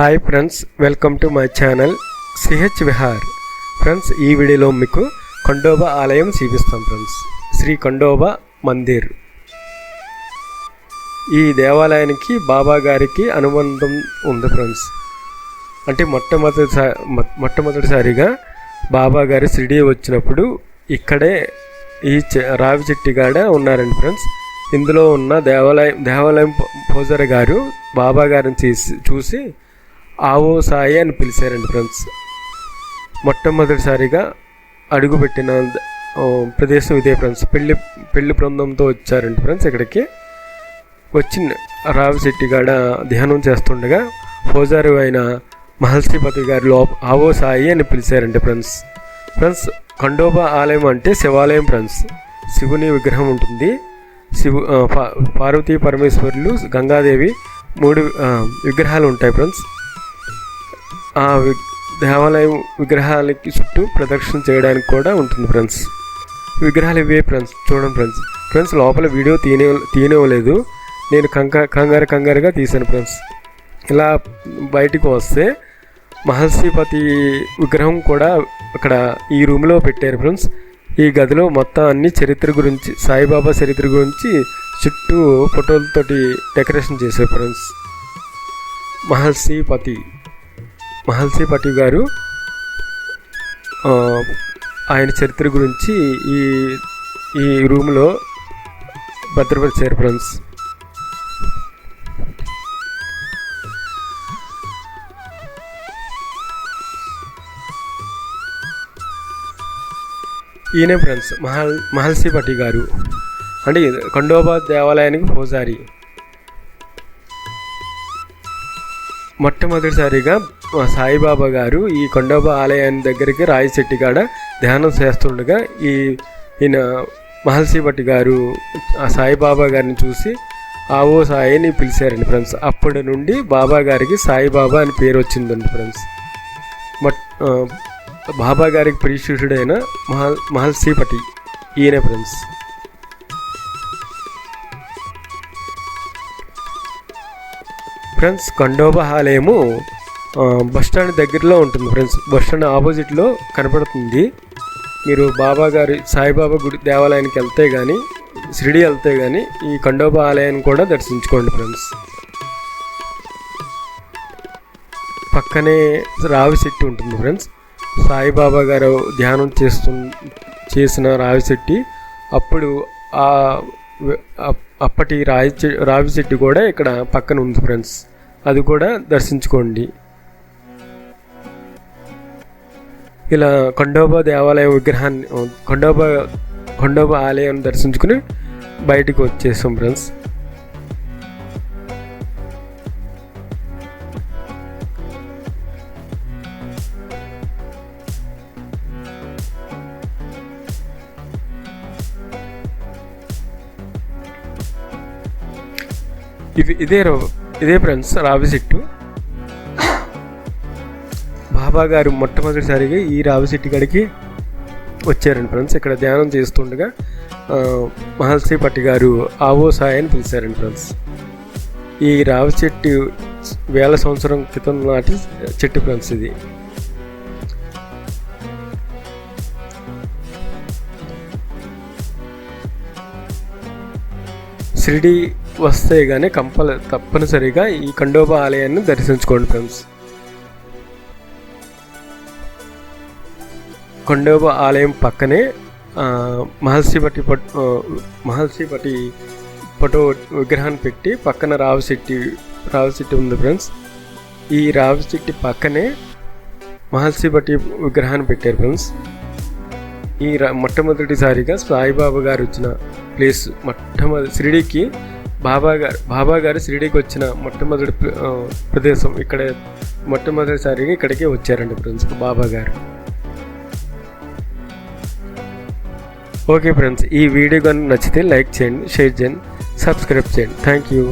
Hi friends welcome to my channel CH Vihar friends ఈ వీడియోలో మీకు కొండోబా ఆలయం చూపిస్తాం ఫ్రెండ్స్ శ్రీ కొండోబా మందిర్. ఈ దేవాలయానికి బాబా గారికి అనుబంధం ఉంది ఫ్రెండ్స్ అంటే మొట్టమొదటిసారి మొట్టమొదటిసారిగా బాబా గారి షిరిడి వచ్చినప్పుడు ఇక్కడే ఈ చె- రావి చెట్టిగాడ కాడ ఉన్నారండి ఫ్రెండ్స్ ఇందులో ఉన్న దేవాలయం దేవాలయం పూ- పూజారి గారు బాబా గారిని చూసి చూసి ఆవో సాయి అని పిలిచారండి ఫ్రెండ్స్. మొట్టమొదటిసారిగా అడుగుపెట్టిన ప్రదేశం ఇదే ఫ్రెండ్స్. పెళ్ళి పెళ్ళి బృందంతో వచ్చారండి ఫ్రెండ్స్ ఇక్కడికి. వచ్చి రావిశెట్టిగాడ గాడ ధ్యానం చేస్తుండగా పూజారి అయిన మహల్సిపతి గారి లోప ఆవో సాయి అని పిలిచారండి ఫ్రెండ్స్. ఫ్రెండ్స్ ఖండోబా ఆలయం అంటే శివాలయం ఫ్రెండ్స్. శివుని విగ్రహం ఉంటుంది. శివు పార్వతీ పరమేశ్వరులు గంగాదేవి మూడు విగ్రహాలు ఉంటాయి ఫ్రెండ్స్. ఆ వి- దేవాలయం విగ్రహాలకి చుట్టూ ప్రదక్షిణ చేయడానికి కూడా ఉంటుంది ఫ్రెండ్స్. విగ్రహాలు ఇవే ఫ్రెండ్స్. చూడండి ఫ్రెండ్స్. ఫ్రెండ్స్ లోపల వీడియో తీనే తీయనివ్వలేదు నేను కంగా కంగారు కంగారుగా తీశాను ఫ్రెండ్స్. ఇలా బయటికి వస్తే మహర్షిపతి విగ్రహం కూడా అక్కడ ఈ రూమ్లో పెట్టారు ఫ్రెండ్స్. ఈ గదిలో మొత్తం అన్ని చరిత్ర గురించి సాయిబాబా చరిత్ర గురించి చుట్టూ ఫోటోలతోటి డెకరేషన్ చేశారు ఫ్రెండ్స్. మహర్షిపతి. మహల్సీపతి గారు ఆయన చరిత్ర గురించి ఈ ఈ రూమ్లో భద్రపరిచారు ఫ్రెండ్స్. ఈయనే ఫ్రెండ్స్ మహల్ మహల్సీపతి గారు. అంటే ఖండోబాద్ దేవాలయానికి పూజారి. మొట్టమొదటిసారిగా సాయిబాబా గారు ఈ కొండోబా ఆలయాన్ని దగ్గరికి రాయిశెట్టి కాడ ధ్యానం చేస్తుండగా ఈ ఈయన మహల్సీభట్టి గారు ఆ సాయిబాబా గారిని చూసి ఆవో ఓ సాయిని పిలిచారండి ఫ్రెండ్స్. అప్పటి నుండి బాబా గారికి సాయిబాబా అని పేరు వచ్చిందండి ఫ్రెండ్స్. మట్ బాబా గారికి ప్రీశిష్యుడైన మహల్ మహల్సీపటి ఈయన ఫ్రెండ్స్. ఫ్రెండ్స్ కండోబా ఆలయము బస్ స్టాండ్ దగ్గరలో ఉంటుంది ఫ్రెండ్స్. బస్ స్టాండ్ ఆపోజిట్లో కనపడుతుంది. మీరు బాబా గారి సాయిబాబా గుడి దేవాలయానికి వెళ్తే కానీ షిరిడి వెళ్తే కానీ ఈ కండోబా ఆలయాన్ని కూడా దర్శించుకోండి ఫ్రెండ్స్. పక్కనే రావి చెట్టు ఉంటుంది ఫ్రెండ్స్. సాయిబాబా గారు ధ్యానం చేస్తు చేసిన రావి చెట్టి అప్పుడు ఆ అప్- అప్పటి రాయి చె- రావి చెట్టు కూడా ఇక్కడ పక్కన ఉంది ఫ్రెండ్స్. అది కూడా దర్శించుకోండి. ఇలా కొండోబా దేవాలయ విగ్రహాన్ని కొండోబా కొండోబా ఆలయం దర్శించుకుని బయటికి వచ్చేసాం ఫ్రెండ్స్. ఇది ఇదే ఇదే ఫ్రెండ్స్ రావి చెట్టు. బాబా గారు మొట్టమొదటిసారిగా ఈ రావి గడికి వచ్చారండి ఫ్రెండ్స్. ఇక్కడ ధ్యానం చేస్తుండగా ఆ, మహల్సీ పట్టి గారు ఆవో సాయి అని పిలిచారండి ఫ్రెండ్స్. ఈ రావి చెట్టు వేల సంవత్సరం క్రితం నాటి చెట్టు ఫ్రెండ్స్ ఇది. షిరిడి వస్తే కానీ కంపల్ తప్పనిసరిగా ఈ ఖండోబా ఆలయాన్ని దర్శించుకోండి ఫ్రెండ్స్. కొండోబ ఆలయం పక్కనే ఆ, మహర్షిపటి పట్ మహర్షిపటి ఫోటో విగ్రహాన్ని పెట్టి పక్కన రావిశెట్టి రావిశెట్టి ఉంది ఫ్రెండ్స్. ఈ రావిశెట్టి పక్కనే మహర్షిపటి విగ్రహాన్ని పెట్టారు ఫ్రెండ్స్. ఈ మొట్టమొదటిసారిగా సాయిబాబా గారు వచ్చిన ప్లేస్ మొట్టమొదటి షిరిడీకి బాబా గారు బాబా గారు షిరిడీకి వచ్చిన మొట్టమొదటి ప్ర- ప్రదేశం ఇక్కడ మొట్టమొదటిసారిగా ఇక్కడికే వచ్చారండి ఫ్రెండ్స్ బాబా గారు. ఓకే ఫ్రెండ్స్ ఈ వీడియో కానీ నచ్చితే లైక్ చేయండి షేర్ చేయండి సబ్స్క్రైబ్ చేయండి. Thank you